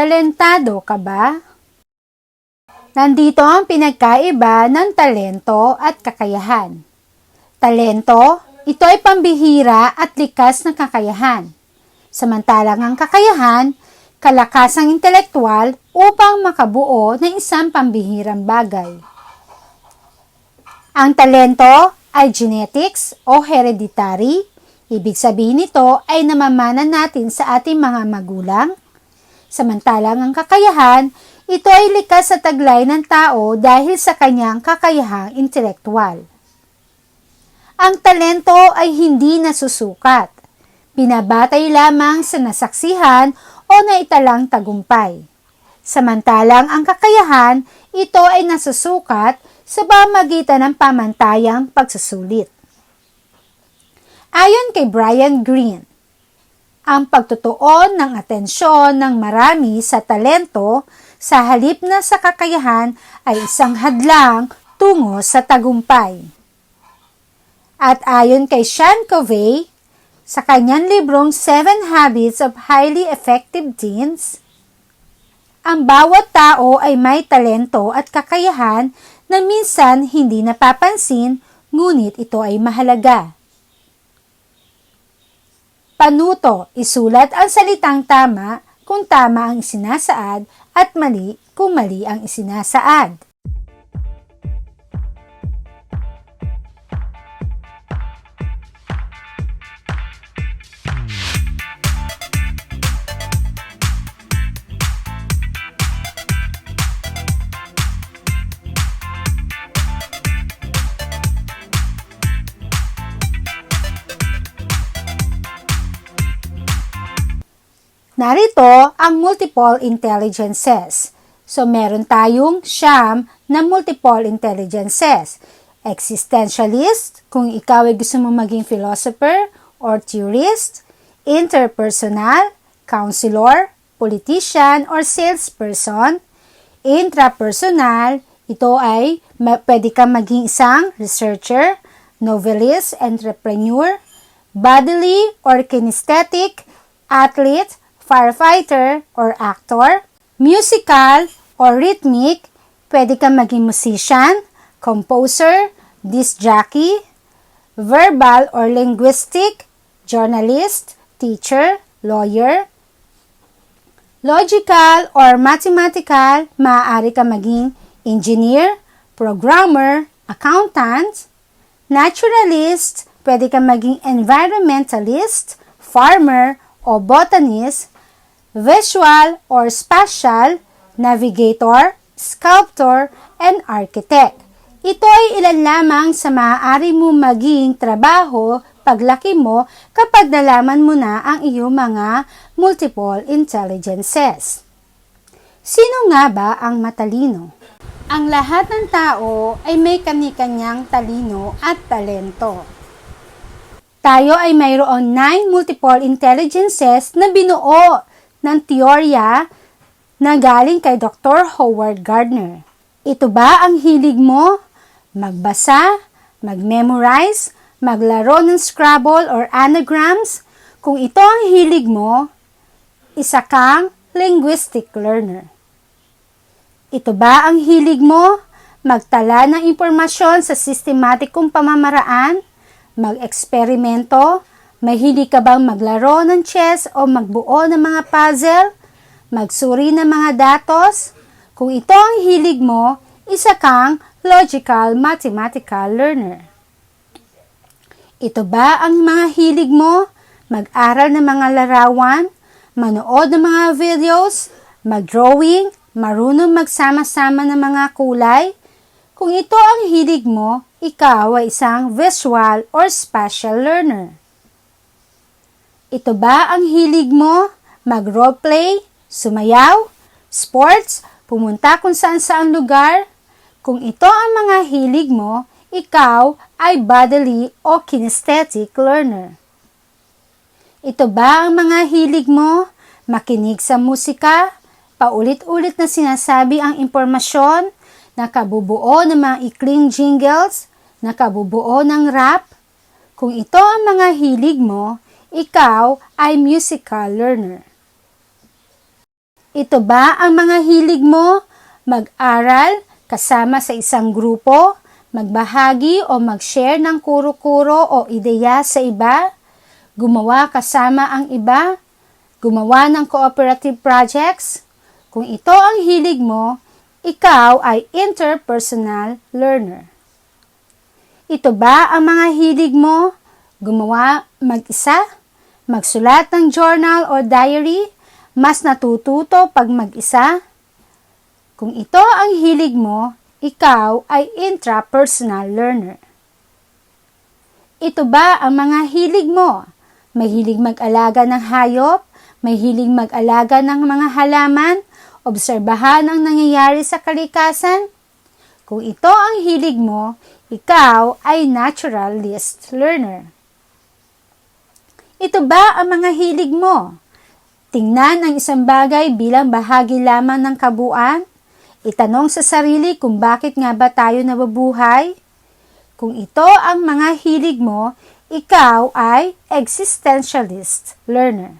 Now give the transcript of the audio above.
Talentado ka ba? Nandito ang pinagkaiba ng talento at kakayahan. Talento, ito ay pambihira at likas na kakayahan. Samantalang ang kakayahan, kalakasang intelektual upang makabuo ng isang pambihirang bagay. Ang talento ay genetics o hereditary. Ibig sabihin nito ay namamana natin sa ating mga magulang. Samantalang ang kakayahan, ito ay likas sa taglay ng tao dahil sa kanyang kakayahang intelektual. Ang talento ay hindi nasusukat. Binabatay lamang sa nasaksihan o naitalang tagumpay. Samantalang ang kakayahan, ito ay nasusukat sa pamagitan ng pamantayang pagsusulit. Ayon kay Brian Greene, ang pagtutuon ng atensyon ng marami sa talento sa halip na sa kakayahan ay isang hadlang tungo sa tagumpay. At ayon kay Sean Covey, sa kanyang librong Seven Habits of Highly Effective Teens, ang bawat tao ay may talento at kakayahan na minsan hindi napapansin ngunit ito ay mahalaga. Panuto, isulat ang salitang tama kung tama ang isinasaad at mali kung mali ang isinasaad. Narito ang multiple intelligences. So, meron tayong siyam na multiple intelligences. Existentialist, kung ikaw ay gusto mo maging philosopher or theorist. Interpersonal, counselor, politician or salesperson. Intrapersonal, ito ay pwede kang maging isang researcher, novelist, entrepreneur, bodily or kinesthetic, athlete, firefighter or actor, musical or rhythmic, pwede kang maging musician, composer, disc jockey, verbal or linguistic, journalist, teacher, lawyer, logical or mathematical, maaari ka maging engineer, programmer, accountant, naturalist, pwede ka maging environmentalist, farmer, o botanist, visual or spatial, navigator, sculptor, and architect. Ito ay ilan lamang sa maaari mo maging trabaho paglaki mo kapag nalaman mo na ang iyong mga multiple intelligences. Sino nga ba ang matalino? Ang lahat ng tao ay may kani-kanyang talino at talento. Tayo ay mayroon 9 multiple intelligences na binuo ng teorya na galing kay Dr. Howard Gardner. Ito ba ang hilig mo? Magbasa, mag-memorize, maglaro ng Scrabble or anagrams? Kung ito ang hilig mo, isa kang linguistic learner. Ito ba ang hilig mo? Magtala ng impormasyon sa sistematikong pamamaraan? Mag-eksperimento? Mahilig ka bang maglaro ng chess o magbuo ng mga puzzle? Magsuri ng mga datos? Kung ito ang hilig mo, isa kang logical mathematical learner. Ito ba ang mga hilig mo? Mag-aral ng mga larawan? Manood ng mga videos? Mag-drawing? Marunong magsama-sama ng mga kulay? Kung ito ang hilig mo, ikaw ay isang visual or spatial learner. Ito ba ang hilig mo? Mag-roleplay? Sumayaw? Sports? Pumunta kung saan saan lugar? Kung ito ang mga hilig mo, ikaw ay bodily o kinesthetic learner. Ito ba ang mga hilig mo? Makinig sa musika? Paulit-ulit na sinasabi ang impormasyon? Nakabubuo ng mga ikling jingles? Nakabubuo ng rap? Kung ito ang mga hilig mo, ikaw ay musical learner. Ito ba ang mga hilig mo? Mag-aral, kasama sa isang grupo, magbahagi o mag-share ng kuro-kuro o ideya sa iba, gumawa kasama ang iba, gumawa ng cooperative projects. Kung ito ang hilig mo, ikaw ay interpersonal learner. Ito ba ang mga hilig mo? Gumawa mag-isa? Magsulat ng journal o diary? Mas natututo pag mag-isa? Kung ito ang hilig mo, ikaw ay intrapersonal learner. Ito ba ang mga hilig mo? May hilig mag-alaga ng hayop? May hilig mag-alaga ng mga halaman? Obserbahan ang nangyayari sa kalikasan? Kung ito ang hilig mo, ikaw ay naturalist learner. Ito ba ang mga hilig mo? Tingnan ang isang bagay bilang bahagi lamang ng kabuuan? Itanong sa sarili kung bakit nga ba tayo nababuhay? Kung ito ang mga hilig mo, ikaw ay existentialist learner.